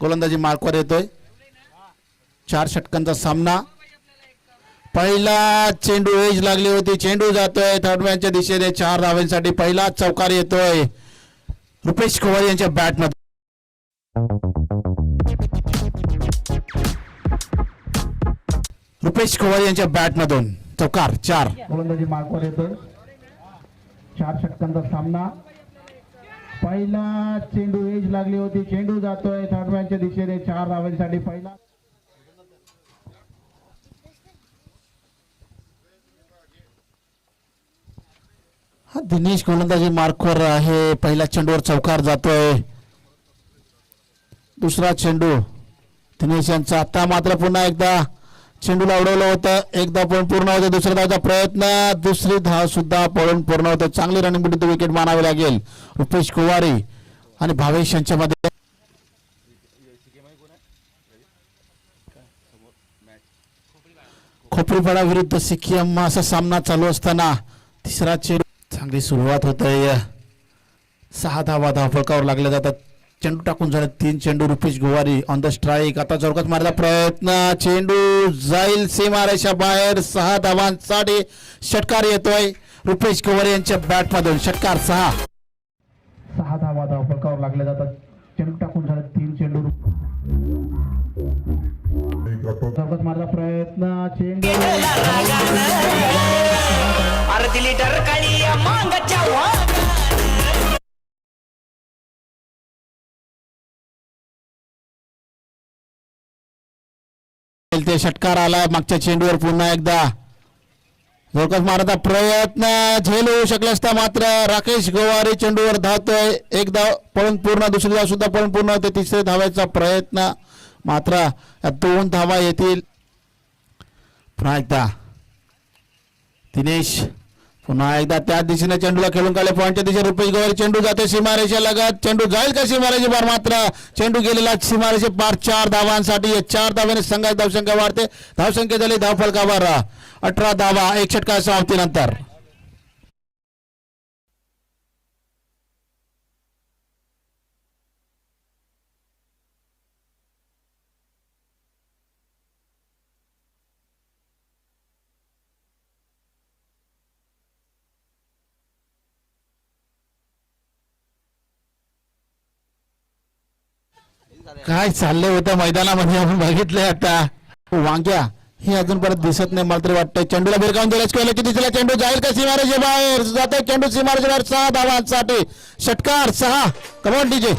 गोलंदाजी मार्कवर येतोय. चार षटकांचा सामना. पहिला चेंडू एज लागली होती. चेंडू जातोय. थर्डमॅनच्या दिशेने चार धावांसाठी पहिला चौकार येतोय. रुपेश कुवार यांच्या बॅटमध्ये रुपेश कुवार यांच्या बॅटमधून चौकार चार. गोलंदाजी मार्कवर येतोय. चार षटकांचा सामना. पहिला चेंडू एज लागली होती. चेंडू जातोय. थर्ड दिशेने चार धावांसाठी पहिला. हा दिनेश गोलंदाजी मार्कवर आहे. पहिला चेंडूवर चौकार जातोय. दुसरा चेंडू दिनेश यांचा. आता मात्र पुन्हा एकदा चेंडूला उडवलं होतं. एकदा पण पूर्ण होतं दुसऱ्या धावचा प्रयत्न. दुसरी धाव सुद्धा पळून पूर्ण होतं. चांगली रनिंग बुटी विकेट मानावी लागेल. रुपेश कुवारी आणि भावेश यांच्यामध्ये. खोपरीपाडा विरुद्ध सिक्कीम असा सामना चालू असताना तिसरा चेंडू. चांगली सुरुवात होत. आहे सहा धावा धावफळकावर लागल्या जातात. चेंडू टाकून झाले तीन चेंडू. Rupesh Guwari on the strike आता जोरकत मारला प्रयत्न. चेंडू जाईल सीमारेषा बाहेर. सहा धावांसाठी षटकार येतोय. रुपेश गुवारी यांच्या बॅटमधून षटकार सहा. सहा धावा धावफलकावर लागले जातात. चेंडू टाकून झाले तीन चेंडू. सर्वात माझा प्रयत्न. चेंडू अर्धी लिटर काळी ते षटकार आला मागच्या चेंडूवर पुन्हा एकदा. जोरकत मारता प्रयत्न झेल होऊ शकला असता मात्र राकेश गोवारी चेंडूवर धावतोय. एक धाव पळून पूर्ण दुसरी धाव सुद्धा पळून पूर्ण होते. तिसरे धावायचा प्रयत्न मात्र दोन धावा येतील. पुन्हा एकदा. दिनेश पुन्हा एकदा त्या दिशेने चेंडूला खेळून काढले. पॉईंटच्या दिशेने रुपेश गोवारी चेंडू जाते सीमारेषा लगत. चेंडू जाईल का सीमारेषे? पार मात्र. चेंडू गेलेला सीमारेषे पार चार धावांसाठी. चार धाव्याने संघाची धावसंख्या वाढते. धावसंख्या झाली धावफलकावर. अठरा धावा एक षटका समाप्तीनंतर. काय चाललंय होतं मैदानामध्ये? आपण बघितलंय आता. हो, वांग्या. हे अजून परत दिसत नाही मला तरी वाटतंय. चेंडूला भिरकावून दिलाच केलं की तिला चेंडू? जाईल का सीमारेषे बाहेर जातो चेंडू सीमारेषे बाहेर सहा धावांसाठी. षटकार सहा. Come on DJ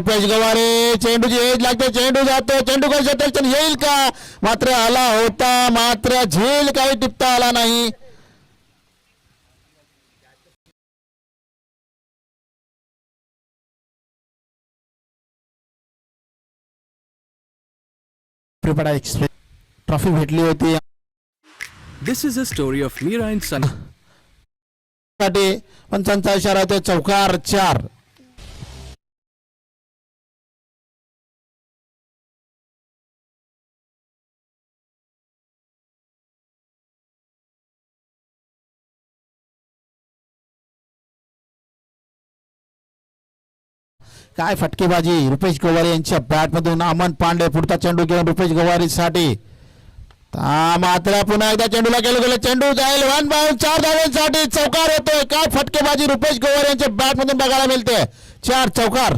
Rupesh Gaware चेंडूची edge लागते चेंडू जातो चेंडू तर येईल का? मात्र आला होता मात्र झेल काही टिपता आला नाही. ट्रॉफी भेटली होती. A story of Meera and Sana. साठी पंचांचा इशारा होतो चौकार चार. काय फटकेबाजी? रुपेश गोवारी यांच्या बॅटमधून अमन पांडे पुढचा चेंडू घेऊन रुपेश गोवारीसाठी मात्र पुन्हा एकदा चेंडूला गेलो गेलो चेंडू जाईल. वन बाउंड चार धावांसाठी चौकार होतोय. काय फटकेबाजी? रुपेश गोवार यांच्या बॅटमधून बघायला मिळते. चार चौकार.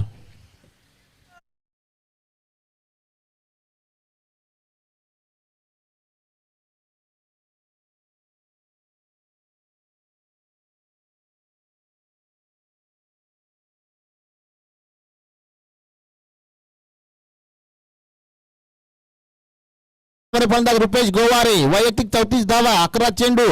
फलंदाज रुपेश गोवारे वैयक्तिक चौतीस धावा अकरा चेंडू.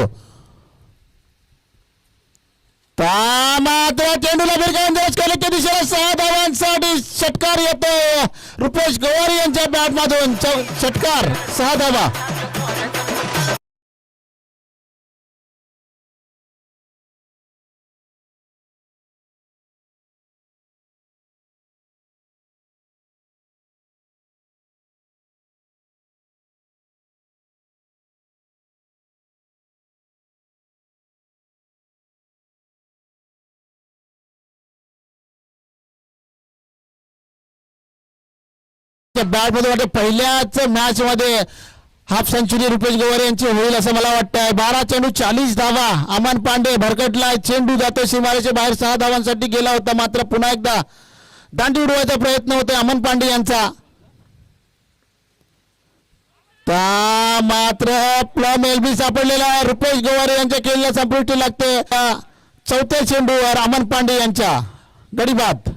मात्र चेंडूला भिरकावून दिवस दिशेला सहा धावांसाठी षटकार येतोय रुपेश गोवारी यांच्या बॅटमधून चौ- षटकार सहा धावा. त्यांच्या बॅटमध्ये वाटतं पहिल्याच मॅच मध्ये हाफ सेंचुरी रुपेश गोवारे यांची होईल असं मला वाटतंय. बारा चेंडू चाळीस धावा. अमन पांडे भरकटला. चेंडू जातो सीमारेच्या बाहेर. सहा धावांसाठी गेला होता मात्र पुन्हा एकदा दांडी उडवायचा प्रयत्न होतोय अमन पांडे यांचा. मात्र प्लम एलबी सापडलेला आहे. रुपेश गोवारे यांच्या केलेल्या संपुष्टी लागते. चौथ्या चेंडूवर अमन पांडे यांच्या. गडीबाद